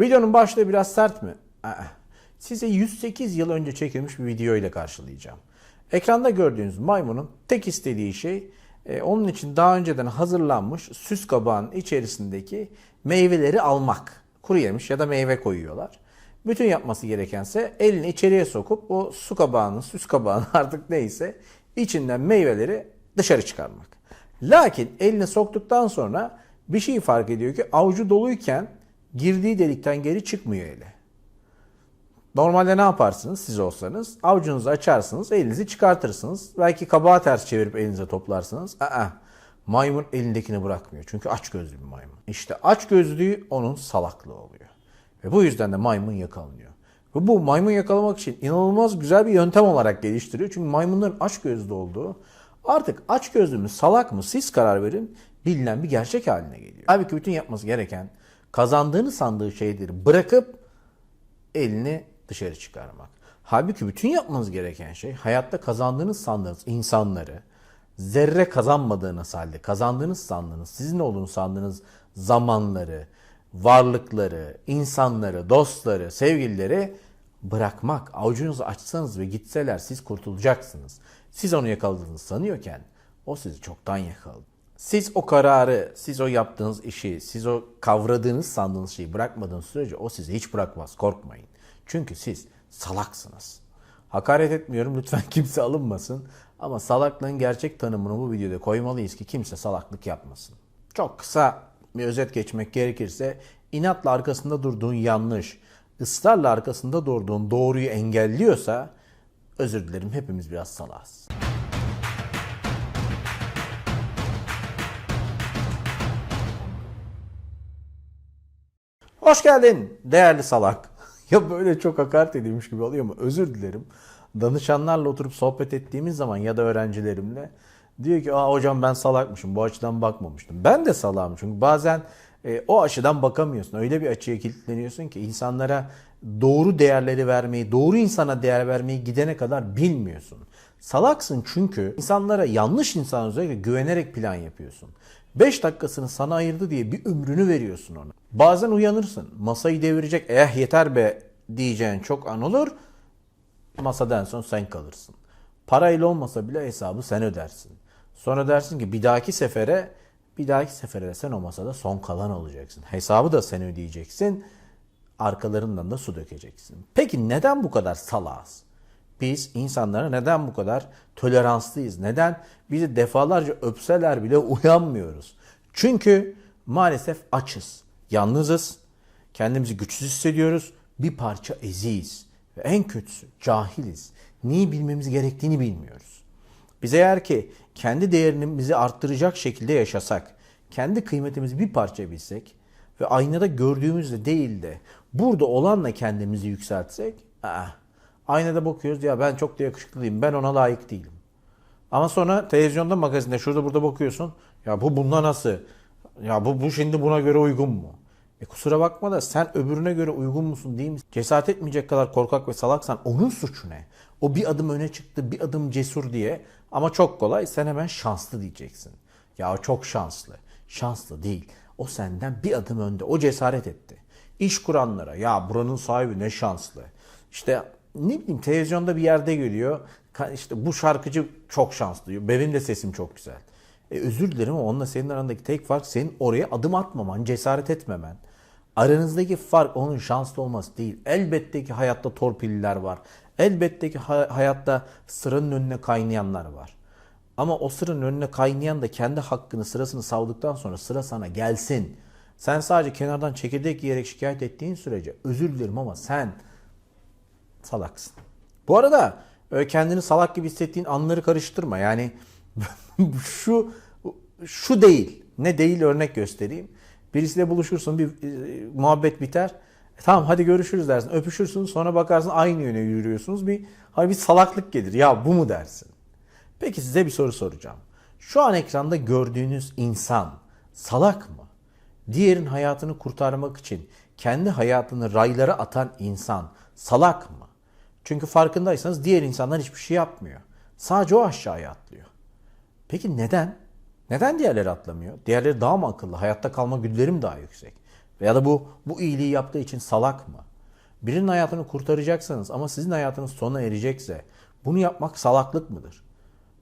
Videonun başlığı biraz sert mi? Aa, Size 108 yıl önce çekilmiş bir video ile karşılayacağım. Ekranda gördüğünüz maymunun tek istediği şey e, onun için daha önceden hazırlanmış süs kabağının içerisindeki meyveleri almak. Kuru yemiş ya da meyve koyuyorlar. Bütün yapması gerekense elini içeriye sokup o su kabağının, süs kabağının artık neyse içinden meyveleri dışarı çıkarmak. Lakin elini soktuktan sonra bir şey fark ediyor ki avucu doluyken girdiği delikten geri çıkmıyor eli. Normalde ne yaparsınız siz olsanız? Avucunuzu açarsınız, elinizi çıkartırsınız. Belki kabağı ters çevirip elinize toplarsınız. Aa, maymun elindekini bırakmıyor. Çünkü aç gözlü bir maymun. İşte aç gözlüğü onun salaklığı oluyor. Ve bu yüzden de maymun yakalanıyor. Ve bu maymun yakalamak için inanılmaz güzel bir yöntem olarak geliştiriyor. Çünkü maymunların aç gözlü olduğu artık aç gözlü mü salak mı siz karar verin bilinen bir gerçek haline geliyor. Halbuki bütün yapması gereken kazandığını sandığı şeyleri bırakıp elini dışarı çıkarmak. Halbuki bütün yapmanız gereken şey hayatta kazandığınız sandığınız insanları zerre kazanmadığınız halde kazandığınız sandığınız, sizin olduğunu sandığınız zamanları, varlıkları, insanları, dostları, sevgilileri bırakmak. Avucunuzu açsanız ve gitseler siz kurtulacaksınız. Siz onu yakaladığınızı sanıyorken o sizi çoktan yakaladı. Siz o kararı, siz o yaptığınız işi, siz o kavradığınız sandığınız şeyi bırakmadığınız sürece o sizi hiç bırakmaz. Korkmayın. Çünkü siz salaksınız. Hakaret etmiyorum lütfen kimse alınmasın. Ama salaklığın gerçek tanımını bu videoda koymalıyız ki kimse salaklık yapmasın. Çok kısa bir özet geçmek gerekirse inatla arkasında durduğun yanlış, ısrarla arkasında durduğun doğruyu engelliyorsa özür dilerim hepimiz biraz salağız. Hoş geldin değerli salak. ya böyle çok hakaret edilmiş gibi oluyor ama özür dilerim. Danışanlarla oturup sohbet ettiğimiz zaman ya da öğrencilerimle diyor ki Aa, hocam ben salakmışım bu açıdan bakmamıştım. Ben de salağım çünkü bazen e, o açıdan bakamıyorsun. Öyle bir açıya kilitleniyorsun ki insanlara doğru değerleri vermeyi, doğru insana değer vermeyi gidene kadar bilmiyorsun. Salaksın çünkü insanlara yanlış insan özellikle güvenerek plan yapıyorsun. 5 dakikasını sana ayırdı diye bir ömrünü veriyorsun ona. Bazen uyanırsın. Masayı devirecek eh yeter be diyeceğin çok an olur. Masada en son sen kalırsın. Parayla olmasa bile hesabı sen ödersin. Sonra dersin ki bir dahaki sefere bir dahaki sefere de sen o masada son kalan olacaksın. Hesabı da sen ödeyeceksin. Arkalarından da su dökeceksin. Peki neden bu kadar salağız? Biz insanlara neden bu kadar toleranslıyız? Neden bizi defalarca öpseler bile uyanmıyoruz? Çünkü maalesef açız, yalnızız, kendimizi güçsüz hissediyoruz, bir parça eziyiz. Ve en kötüsü cahiliz. Neyi bilmemiz gerektiğini bilmiyoruz. Biz eğer ki kendi değerimizi arttıracak şekilde yaşasak, kendi kıymetimizi bir parça bilsek ve aynada gördüğümüzde değil de burada olanla kendimizi yükseltsek, aa, aynada bakıyoruz ya ben çok da yakışıklı değilim, ben ona layık değilim. Ama sonra televizyonda, magazinde, şurada burada bakıyorsun, ya bu bunda nasıl? Ya bu, bu şimdi buna göre uygun mu? E kusura bakma da sen öbürüne göre uygun musun değil misin? Cesaret etmeyecek kadar korkak ve salaksan onun suçu ne? O bir adım öne çıktı, bir adım cesur diye ama çok kolay sen hemen şanslı diyeceksin. Ya çok şanslı. Şanslı değil. O senden bir adım önde. O cesaret etti. İş kuranlara ya buranın sahibi ne şanslı. İşte ne bileyim televizyonda bir yerde görüyor. İşte bu şarkıcı çok şanslı. Benim de sesim çok güzel. E, özür dilerim ama onunla senin arandaki tek fark senin oraya adım atmaman, cesaret etmemen. Aranızdaki fark onun şanslı olması değil. Elbette ki hayatta torpilliler var. Elbette ki ha- hayatta sıranın önüne kaynayanlar var. Ama o sıranın önüne kaynayan da kendi hakkını sırasını savdıktan sonra sıra sana gelsin. Sen sadece kenardan çekirdek yiyerek şikayet ettiğin sürece özür dilerim ama sen salaksın. Bu arada öyle kendini salak gibi hissettiğin anları karıştırma. Yani şu şu değil. Ne değil örnek göstereyim. Birisiyle buluşursun, bir e, muhabbet biter. E, tamam hadi görüşürüz dersin. Öpüşürsün sonra bakarsın aynı yöne yürüyorsunuz. Bir hani bir salaklık gelir. Ya bu mu dersin? Peki size bir soru soracağım. Şu an ekranda gördüğünüz insan salak mı? Diğerin hayatını kurtarmak için kendi hayatını raylara atan insan salak mı? Çünkü farkındaysanız diğer insanlar hiçbir şey yapmıyor. Sadece o aşağıya atlıyor. Peki neden? Neden diğerleri atlamıyor? Diğerleri daha mı akıllı? Hayatta kalma güdüleri daha yüksek? Ya da bu bu iyiliği yaptığı için salak mı? Birinin hayatını kurtaracaksınız ama sizin hayatınız sona erecekse bunu yapmak salaklık mıdır?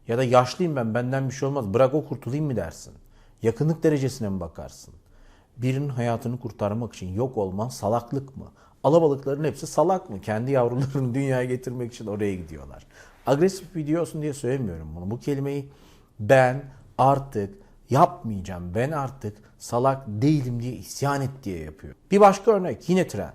Ya da yaşlıyım ben benden bir şey olmaz bırak o kurtulayım mı dersin? Yakınlık derecesine mi bakarsın? Birinin hayatını kurtarmak için yok olman salaklık mı? Alabalıkların hepsi salak mı? Kendi yavrularını dünyaya getirmek için oraya gidiyorlar. Agresif video olsun diye söylemiyorum bunu. Bu kelimeyi ben artık yapmayacağım. Ben artık salak değilim diye isyan et diye yapıyor. Bir başka örnek yine tren.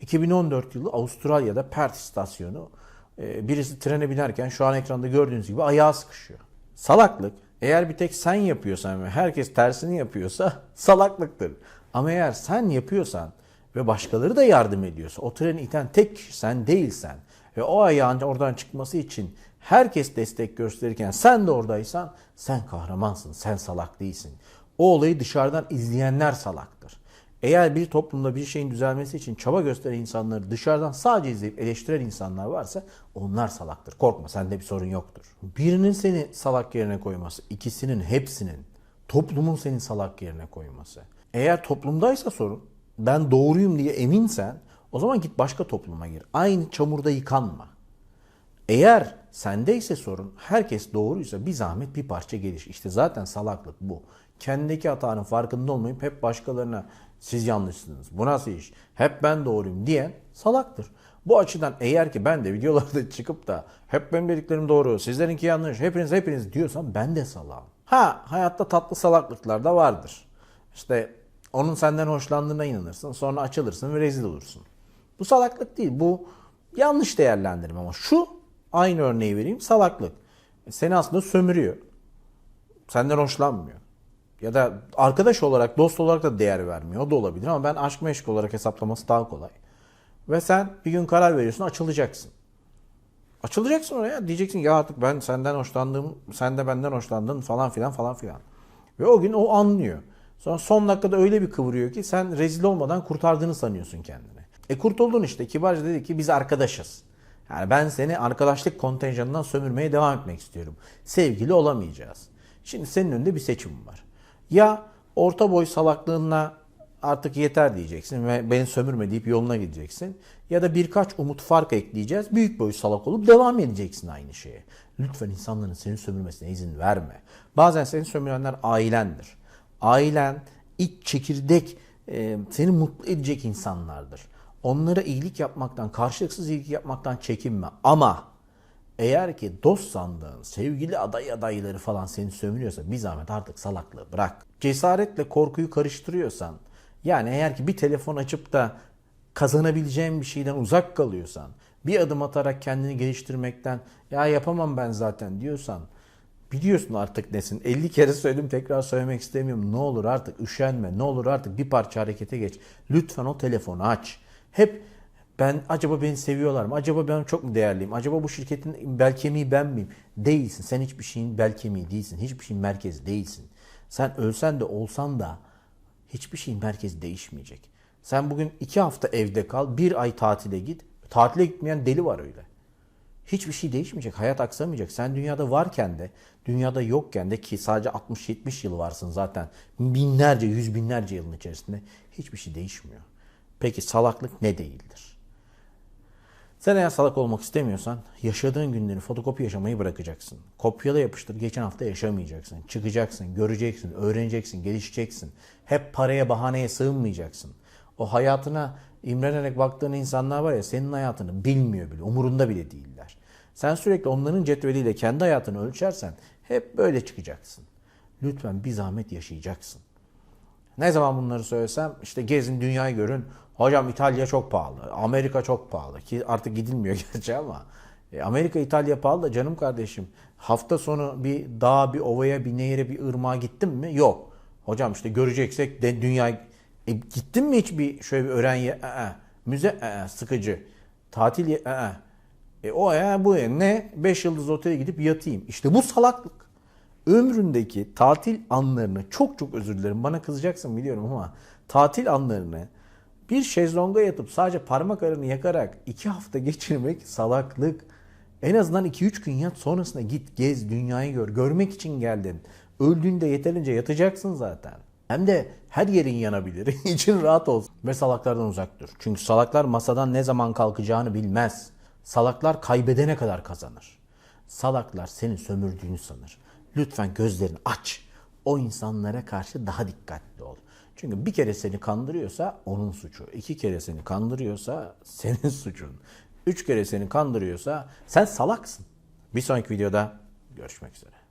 2014 yılı Avustralya'da Perth istasyonu e, birisi trene binerken şu an ekranda gördüğünüz gibi ayağı sıkışıyor. Salaklık eğer bir tek sen yapıyorsan ve herkes tersini yapıyorsa salaklıktır. Ama eğer sen yapıyorsan ve başkaları da yardım ediyorsa, o treni iten tek kişi sen değilsen ve o ayağın oradan çıkması için herkes destek gösterirken sen de oradaysan sen kahramansın, sen salak değilsin. O olayı dışarıdan izleyenler salaktır. Eğer bir toplumda bir şeyin düzelmesi için çaba gösteren insanları dışarıdan sadece izleyip eleştiren insanlar varsa onlar salaktır. Korkma sende bir sorun yoktur. Birinin seni salak yerine koyması, ikisinin hepsinin toplumun seni salak yerine koyması. Eğer toplumdaysa sorun ben doğruyum diye eminsen o zaman git başka topluma gir. Aynı çamurda yıkanma. Eğer sendeyse sorun herkes doğruysa bir zahmet bir parça geliş. İşte zaten salaklık bu. Kendindeki hatanın farkında olmayıp hep başkalarına siz yanlışsınız. Bu nasıl iş? Hep ben doğruyum diyen salaktır. Bu açıdan eğer ki ben de videolarda çıkıp da hep benim dediklerim doğru, sizlerinki yanlış, hepiniz hepiniz diyorsam ben de salağım. Ha hayatta tatlı salaklıklar da vardır. İşte onun senden hoşlandığına inanırsın, sonra açılırsın ve rezil olursun. Bu salaklık değil, bu yanlış değerlendirme ama şu aynı örneği vereyim salaklık. Seni aslında sömürüyor. Senden hoşlanmıyor. Ya da arkadaş olarak, dost olarak da değer vermiyor. O da olabilir ama ben aşk meşk olarak hesaplaması daha kolay. Ve sen bir gün karar veriyorsun, açılacaksın. Açılacaksın oraya. Diyeceksin ya artık ben senden hoşlandım, sen de benden hoşlandın falan filan falan filan. Ve o gün o anlıyor. Sonra son dakikada öyle bir kıvırıyor ki sen rezil olmadan kurtardığını sanıyorsun kendini. E kurtuldun işte. Kibarca dedi ki biz arkadaşız. Yani ben seni arkadaşlık kontenjanından sömürmeye devam etmek istiyorum. Sevgili olamayacağız. Şimdi senin önünde bir seçim var. Ya orta boy salaklığınla artık yeter diyeceksin ve beni sömürme deyip yoluna gideceksin. Ya da birkaç umut fark ekleyeceğiz. Büyük boy salak olup devam edeceksin aynı şeye. Lütfen insanların seni sömürmesine izin verme. Bazen seni sömürenler ailendir. Ailen iç çekirdek e, seni mutlu edecek insanlardır. Onlara iyilik yapmaktan, karşılıksız iyilik yapmaktan çekinme. Ama eğer ki dost sandığın sevgili aday adayları falan seni sömürüyorsa bir zahmet artık salaklığı bırak. Cesaretle korkuyu karıştırıyorsan yani eğer ki bir telefon açıp da kazanabileceğin bir şeyden uzak kalıyorsan bir adım atarak kendini geliştirmekten ya yapamam ben zaten diyorsan biliyorsun artık nesin. 50 kere söyledim tekrar söylemek istemiyorum. Ne olur artık üşenme. Ne olur artık bir parça harekete geç. Lütfen o telefonu aç. Hep ben acaba beni seviyorlar mı? Acaba ben çok mu değerliyim? Acaba bu şirketin bel kemiği ben miyim? Değilsin. Sen hiçbir şeyin bel kemiği değilsin. Hiçbir şeyin merkezi değilsin. Sen ölsen de olsan da hiçbir şeyin merkezi değişmeyecek. Sen bugün iki hafta evde kal, bir ay tatile git. Tatile gitmeyen deli var öyle. Hiçbir şey değişmeyecek. Hayat aksamayacak. Sen dünyada varken de, dünyada yokken de ki sadece 60-70 yıl varsın zaten. Binlerce, yüz binlerce yılın içerisinde hiçbir şey değişmiyor. Peki salaklık ne değildir? Sen eğer salak olmak istemiyorsan yaşadığın günleri fotokopi yaşamayı bırakacaksın. Kopyala yapıştır geçen hafta yaşamayacaksın. Çıkacaksın, göreceksin, öğreneceksin, gelişeceksin. Hep paraya bahaneye sığınmayacaksın. O hayatına imrenerek baktığın insanlar var ya senin hayatını bilmiyor bile, umurunda bile değiller. Sen sürekli onların cetveliyle kendi hayatını ölçersen hep böyle çıkacaksın. Lütfen bir zahmet yaşayacaksın. Ne zaman bunları söylesem işte gezin dünyayı görün. Hocam İtalya çok pahalı. Amerika çok pahalı. Ki artık gidilmiyor gerçi ama. E, Amerika İtalya pahalı da canım kardeşim. Hafta sonu bir dağa, bir ovaya, bir nehire, bir ırmağa gittim mi? Yok. Hocam işte göreceksek de dünya... E, gittin mi hiç bir şöyle bir öğren ye? Ee, müze? Ee, sıkıcı. Tatil ye? Ee. E, o ya bu ya. Ne? 5 yıldız otele gidip yatayım. İşte bu salaklık ömründeki tatil anlarını çok çok özür dilerim bana kızacaksın biliyorum ama tatil anlarını bir şezlonga yatıp sadece parmak arını yakarak iki hafta geçirmek salaklık. En azından 2-3 gün yat sonrasında git gez dünyayı gör. Görmek için geldin. Öldüğünde yeterince yatacaksın zaten. Hem de her yerin yanabilir. İçin rahat olsun. Ve salaklardan uzak dur. Çünkü salaklar masadan ne zaman kalkacağını bilmez. Salaklar kaybedene kadar kazanır. Salaklar seni sömürdüğünü sanır. Lütfen gözlerini aç. O insanlara karşı daha dikkatli ol. Çünkü bir kere seni kandırıyorsa onun suçu. iki kere seni kandırıyorsa senin suçun. Üç kere seni kandırıyorsa sen salaksın. Bir sonraki videoda görüşmek üzere.